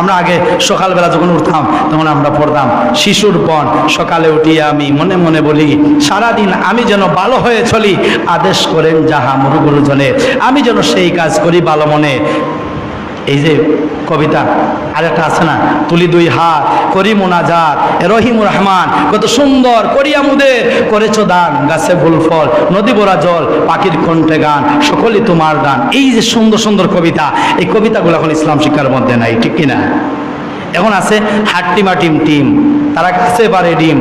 আমরা আগে সকালবেলা যখন উঠতাম, তখন আমরা পড়তাম, শিশুর পণ সকালে উঠিয়ে আমি, মনে মনে বলি, সারাদিন আমি যেন ভালো হয়ে চলি। আদেশ করেন যাহা মুরুগুরুজনে আমি যেন সেই কাজ করি ভালো মনে। এই যে কবিতা আরেকটা আছে না, তুলি দুই হাত, করি মোনাজাত রহিম রহমান, কত সুন্দর করিয়া মুদের করেছ দান, গাছে ফুল ফল, নদী ভরা জল, পাখির কণ্ঠে গান, সকলই তোমার দান। এই যে সুন্দর সুন্দর কবিতা, এই কবিতাগুলো এখন ইসলাম শিক্ষার মধ্যে নাই, ঠিক কিনা এখন আছে হাট্টিমা টিম টিম, তারা কাছে পারে ডিম,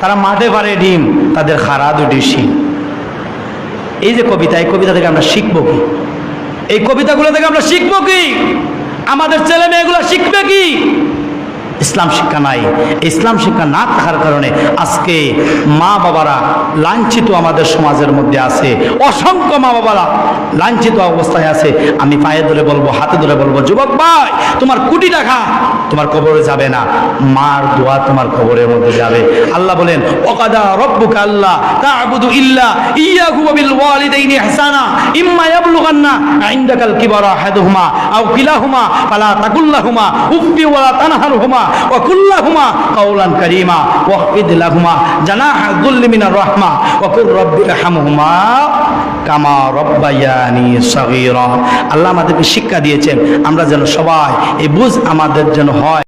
তারা মাঠে পারে ডিম, তাদের খারা দুটি শিম এই যে কবিতা, এই কবিতা থেকে আমরা শিখব কি? এই কবিতাগুলো থেকে আমরা শিখব কি? আমাদের ছেলে মেয়েগুলো শিখবে কি? ইসলাম শিক্ষা নাই। ইসলাম শিক্ষা না থাকার কারণে আজকে মা বাবারা লাঞ্ছিত আমাদের সমাজের মধ্যে আছে। অসংখ্য মা বাবারা লাঞ্ছিত অবস্থায় আছে। আমি পায়ে ধরে বলব, হাতে ধরে বলব, যুবক ভাই, তোমার কোটি টাকা তোমার কবরে যাবে না। মার দোয়া তোমার কবরের মধ্যে যাবে। আল্লাহ বলেন, ওকাদা রব্বুকা আল্লাহ তা'বুদু ইল্লা ইয়াহু বিল ওয়ালিদাইনি ইহসানা, ইম্মা ইয়াবলুগান্না ইনদাকাল কিবারা আহাদুহুমা আও কিলাহুমা, ফালা তাকুল্লাহুমা উফি ওয়া লা তানহারহুমা। ওয়া কুল্লাহুমা কাওলান কারীমা ওয়াহফিদ লাহুমা জানাহা যুল্লি মিনার রাহমা ওয়া কুর রাব্বি ইরহামহুমা কামা রব্বায়ানি সগীরা। আল্লাহ আমাদেরকে শিক্ষা দিয়েছেন, আমরা যেন সবাই এই বুঝ আমাদের যেন হয়।